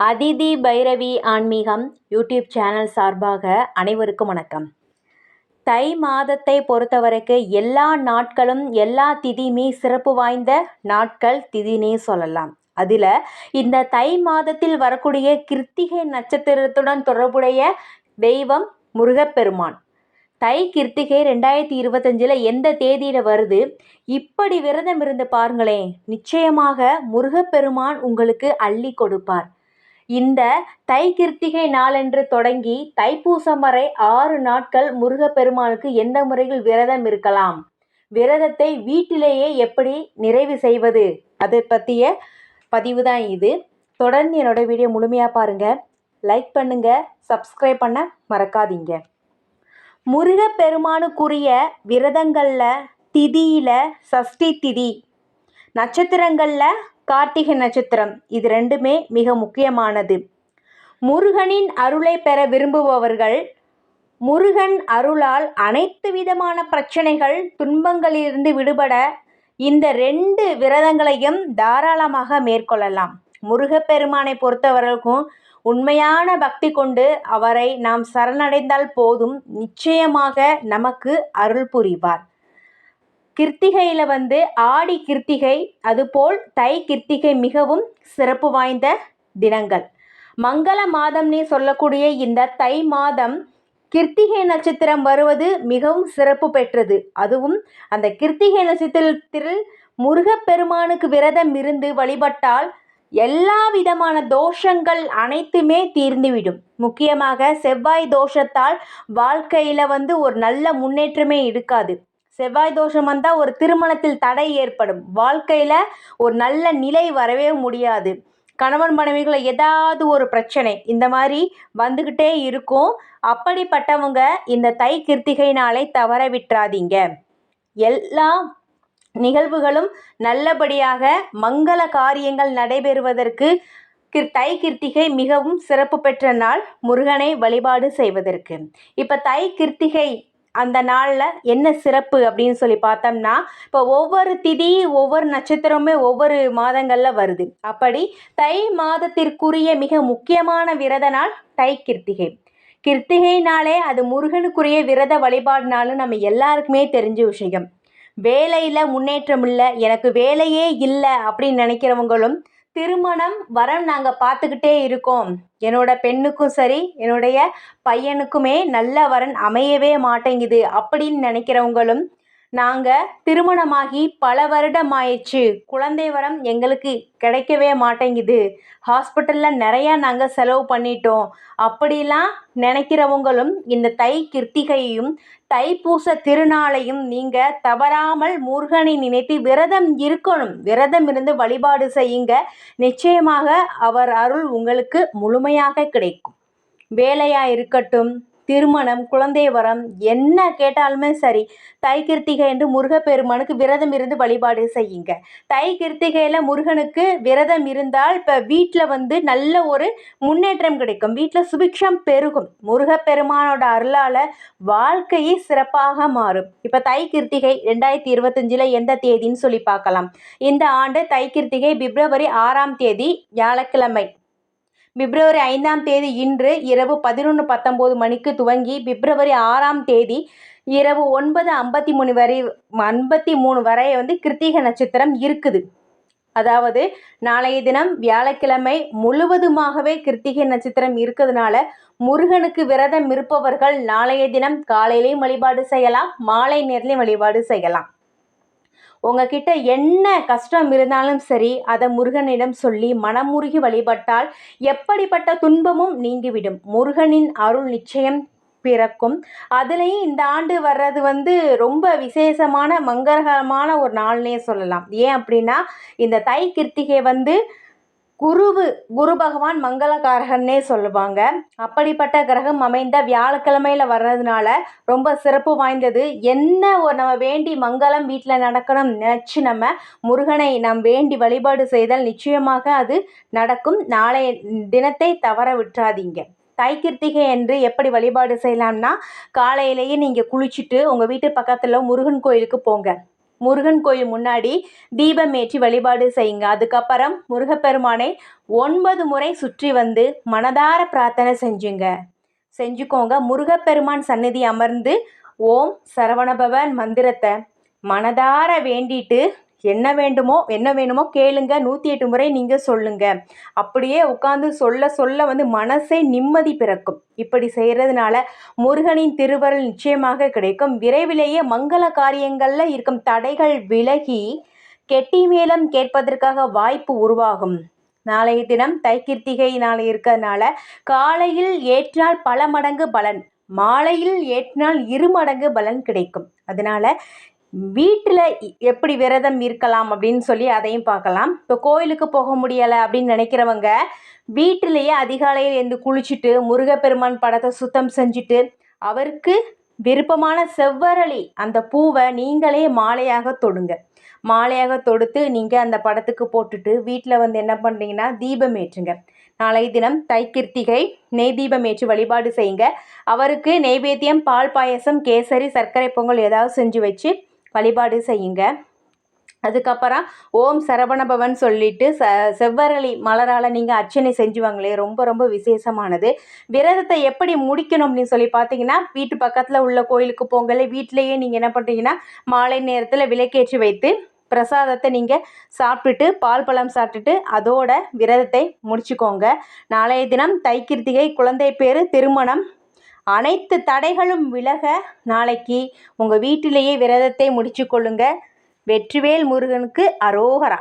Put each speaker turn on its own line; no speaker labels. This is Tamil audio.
அதிதி பைரவி ஆன்மீகம் யூடியூப் சேனல் சார்பாக அனைவருக்கும் வணக்கம். தை மாதத்தை பொறுத்தவரைக்கு எல்லா நாட்களும் எல்லா திதியுமே சிறப்பு வாய்ந்த நாட்கள் திதினே சொல்லலாம். அதில் இந்த தை மாதத்தில் வரக்கூடிய கிருத்திகை நட்சத்திரத்துடன் தொடர்புடைய தெய்வம் முருகப்பெருமான். தை கிருத்திகை ரெண்டாயிரத்தி இருபத்தஞ்சில் எந்த தேதியில் வருது? இப்படி விரதம் இருந்து பாருங்களேன். நிச்சயமாக முருகப்பெருமான் உங்களுக்கு அள்ளி கொடுப்பார். இந்த தை கிருத்திகை நாளன்று தொடங்கி தைப்பூசம் வரை ஆறு நாட்கள் முருகப்பெருமானுக்கு எந்த முறையில் விரதம் இருக்கலாம்? விரதத்தை வீட்டிலேயே எப்படி நிறைவு செய்வது? அதை பற்றிய பதிவு தான் இது. தொடர்ந்து என்னோட வீடியோ முழுமையாக பாருங்கள் லைக் பண்ணுங்கள் சப்ஸ்கிரைப் பண்ண மறக்காதீங்க. முருகப்பெருமானுக்குரிய விரதங்களில் திதியில் சஷ்டி திதி நட்சத்திரங்களில் கார்த்திகை நட்சத்திரம். இது ரெண்டுமே மிக முக்கியமானது. முருகனின் அருளை பெற விரும்புபவர்கள் முருகன் அருளால் அனைத்து விதமான பிரச்சனைகள் துன்பங்களிலிருந்து விடுபட இந்த ரெண்டு விரதங்களையும் தாராளமாக மேற்கொள்ளலாம். முருகப்பெருமானை பொறுத்தவரைக்கும் உண்மையான பக்தி கொண்டு அவரை நாம் சரணடைந்தால் போதும். நிச்சயமாக நமக்கு அருள் புரிவார். கிருத்திகையில் வந்து ஆடி கிருத்திகை அதுபோல் தை கிருத்திகை மிகவும் சிறப்பு வாய்ந்த தினங்கள். மங்கள மாதம்னே சொல்லக்கூடிய இந்த தை மாதம் கிருத்திகை நட்சத்திரம் வருவது மிகவும் சிறப்பு பெற்றது. அதுவும் அந்த கிருத்திகை நட்சத்திரத்தில் முருகப்பெருமானுக்கு விரதம் இருந்து வழிபட்டால் எல்லா விதமான தோஷங்கள் அனைத்துமே தீர்ந்துவிடும். முக்கியமாக செவ்வாய் தோஷத்தால் வாழ்க்கையில் வந்து ஒரு நல்ல முன்னேற்றமே இருக்காது. செவ்வாய் தோஷம் வந்தால் ஒரு திருமணத்தில் தடை ஏற்படும். வாழ்க்கையில் ஒரு நல்ல நிலை வரவே முடியாது. கணவன் மனைவிகளை ஏதாவது ஒரு பிரச்சனை இந்த மாதிரி வந்துக்கிட்டே இருக்கும். அப்படிப்பட்டவங்க இந்த தை கிருத்திகை நாளை தவற விட்டுறாதீங்க. எல்லா நிகழ்வுகளும் நல்லபடியாக மங்கள காரியங்கள் நடைபெறுவதற்கு தை கிருத்திகை மிகவும் சிறப்பு பெற்ற நாள் முருகனை வழிபாடு செய்வதற்கு. இப்போ தை கிருத்திகை அந்த நாளில் என்ன சிறப்பு அப்படின்னு சொல்லி பார்த்தோம்னா இப்போ ஒவ்வொரு திதி ஒவ்வொரு நட்சத்திரமே ஒவ்வொரு மாதங்களில் வருது. அப்படி தை மாதத்திற்குரிய மிக முக்கியமான விரத நாள் தை கிருத்திகை. கிருத்திகைனாலே அது முருகனுக்குரிய விரத வழிபாடுனாலும் நம்ம எல்லாருக்குமே தெரிஞ்ச விஷயம். வேலையில் முன்னேற்றம் இல்லை எனக்கு வேலையே இல்லை அப்படின்னு நினைக்கிறவங்களும் திருமணம் வரம் நாங்கள் பார்த்துக்கிட்டே இருக்கோம். என்னோட பெண்ணுக்கும் சரி என்னுடைய பையனுக்குமே நல்ல வரன் அமையவே மாட்டேங்குது அப்படின்னு நினைக்கிறவங்களும் நாங்கள் திருமணமாகி பல வருடம் ஆயிடுச்சு குழந்தை வரம் எங்களுக்கு கிடைக்கவே மாட்டேங்குது. ஹாஸ்பிட்டலில் நிறையா நாங்கள் செலவு பண்ணிட்டோம். அப்படிலாம் நினைக்கிறவங்களும் இந்த தை கிருத்திகையும் தைப்பூச திருநாளையும் நீங்கள் தவறாமல் முருகனை நினைத்து விரதம் இருக்கணும். விரதம் இருந்து வழிபாடு செய்யுங்க. நிச்சயமாக அவர் அருள் உங்களுக்கு முழுமையாக கிடைக்கும். வேலையாக இருக்கட்டும் திருமணம் குழந்தை வரம் என்ன கேட்டாலுமே சரி தை கிருத்திகை என்று முருகப்பெருமானுக்கு விரதம் இருந்து வழிபாடு செய்யுங்க. தை கிருத்திகையில் முருகனுக்கு விரதம் இருந்தால் இப்போ வீட்டில் வந்து நல்ல ஒரு முன்னேற்றம் கிடைக்கும். வீட்டில் சுபிக்ஷம் பெருகும். முருகப்பெருமானோட அருளால் வாழ்க்கையே சிறப்பாக மாறும். இப்போ தை கிருத்திகை ரெண்டாயிரத்தி இருபத்தஞ்சில் எந்த தேதின்னு சொல்லி பார்க்கலாம். இந்த ஆண்டு தை கிருத்திகை பிப்ரவரி ஆறாம் தேதி வியாழக்கிழமை. பிப்ரவரி ஐந்தாம் தேதி இன்று இரவு பதினொன்று பத்தொம்போது மணிக்கு துவங்கி பிப்ரவரி ஆறாம் தேதி இரவு ஒன்பது ஐம்பத்தி மூணு வரை ஐம்பத்தி மூணு வரை வந்து கிருத்திகை நட்சத்திரம் இருக்குது. அதாவது நாளைய தினம் வியாழக்கிழமை முழுவதுமாகவே கிருத்திகை நட்சத்திரம் இருக்கிறதுனால முருகனுக்கு விரதம் இருப்பவர்கள் நாளைய தினம் காலையிலையும் வழிபாடு செய்யலாம் மாலை நேரலையும் வழிபாடு செய்யலாம். உங்ககிட்ட என்ன கஷ்டம் இருந்தாலும் சரி அதை முருகனிடம் சொல்லி மனமுருகி வழிபட்டால் எப்படிப்பட்ட துன்பமும் நீங்கிவிடும். முருகனின் அருள் நிச்சயம் பிறக்கும். அதுலேயும் இந்த ஆண்டு வர்றது வந்து ரொம்ப விசேஷமான மங்களகரமான ஒரு நாள்னே சொல்லலாம். ஏன் அப்படின்னா இந்த தை கிருத்திகை வந்து குருவு குரு பகவான் மங்களகாரகன்னே சொல்லுவாங்க. அப்படிப்பட்ட கிரகம் அமைந்த வியாழக்கிழமையில் வர்றதுனால ரொம்ப சிறப்பு வாய்ந்தது. என்ன ஒரு நம்ம வேண்டி மங்களம் வீட்டில் நடக்கணும் நினச்சி நம்ம முருகனை நாம் வேண்டி வழிபாடு செய்தால் நிச்சயமாக அது நடக்கும். நாளைய தினத்தை தவற விட்டுறாதீங்க. தை கிருத்திகை என்று எப்படி வழிபாடு செய்யலாம்னா காலையிலேயே நீங்கள் குளிச்சுட்டு உங்கள் வீட்டு பக்கத்தில் முருகன் கோயிலுக்கு போங்க. முருகன் கோயில் முன்னாடி தீபம் ஏற்றி வழிபாடு செய்யுங்க. அதுக்கப்புறம் முருகப்பெருமானை ஒன்பது முறை சுற்றி வந்து மனதார பிரார்த்தனை செஞ்சுங்க. செஞ்சுக்கோங்க. முருகப்பெருமான் சந்நிதி அமர்ந்து ஓம் சரவணபவன் மந்திரத்தை மனதார வேண்டிட்டு என்ன வேண்டுமோ என்ன வேணுமோ கேளுங்க. நூற்றி எட்டு முறை நீங்கள் சொல்லுங்க. அப்படியே உட்காந்து சொல்ல சொல்ல வந்து மனசே நிம்மதி பிறக்கும். இப்படி செய்கிறதுனால முருகனின் திருவருள் நிச்சயமாக கிடைக்கும். விரைவிலேயே மங்கள காரியங்களில் இருக்கும் தடைகள் விலகி கெட்டி மேலம் கேட்பதற்காக வாய்ப்பு உருவாகும். நாளைய தினம் தைக்கிருத்திகை நாளை இருக்கிறதுனால காலையில் ஏற்றால் பல மடங்கு பலன் மாலையில் ஏற்றினால் இரு மடங்கு பலன் கிடைக்கும். அதனால் வீட்டில் எப்படி விரதம் இருக்கலாம் அப்படின்னு சொல்லி அதையும் பார்க்கலாம். இப்போ கோயிலுக்கு போக முடியலை அப்படின்னு நினைக்கிறவங்க வீட்டிலேயே அதிகாலையில் எழுந்து குளிச்சுட்டு முருகப்பெருமான் படத்தை சுத்தம் செஞ்சுட்டு அவருக்கு விருப்பமான செவ்வரளி அந்த பூவை நீங்களே மாலையாக தொடுங்க. மாலையாக தொடுத்து நீங்கள் அந்த படத்துக்கு போட்டுட்டு வீட்டில் வந்து என்ன பண்ணுறீங்கன்னா தீபம் ஏற்றுங்க. நாளை தினம் தைக்கிருத்திகை நெய் தீபம் ஏற்றி வழிபாடு செய்யுங்க. அவருக்கு நெய்வேத்தியம் பால் பாயசம் கேசரி சர்க்கரை பொங்கல் ஏதாவது செஞ்சு வச்சு வழிபாடு செய்யுங்க. அதுக்கப்புறம் ஓம் சரவணபவன் சொல்லிட்டு ச செவ்வரளி மலரால் நீங்கள் அர்ச்சனை செஞ்சுவாங்களே ரொம்ப ரொம்ப விசேஷமானது. விரதத்தை எப்படி முடிக்கணும் அப்படின்னு சொல்லி பார்த்தீங்கன்னா வீட்டு பக்கத்தில் உள்ள கோயிலுக்கு போங்கல வீட்டிலையே நீங்கள் என்ன பண்ணுறீங்கன்னா மாலை நேரத்தில் விளக்கேற்றி வைத்து பிரசாதத்தை நீங்கள் சாப்பிட்டுட்டு பால் பழம் சாப்பிட்டுட்டு அதோட விரதத்தை முடிச்சுக்கோங்க. நாளைய தினம் தைக்கிருத்திகை குழந்தை பேர் திருமணம். அனைத்து தடைகளும் விலக நாளைக்கு உங்கள் வீட்டிலேயே விரதத்தை முடிச்சு கொள்ளுங்க வெற்றிவேல் முருகனுக்கு அரோகரா.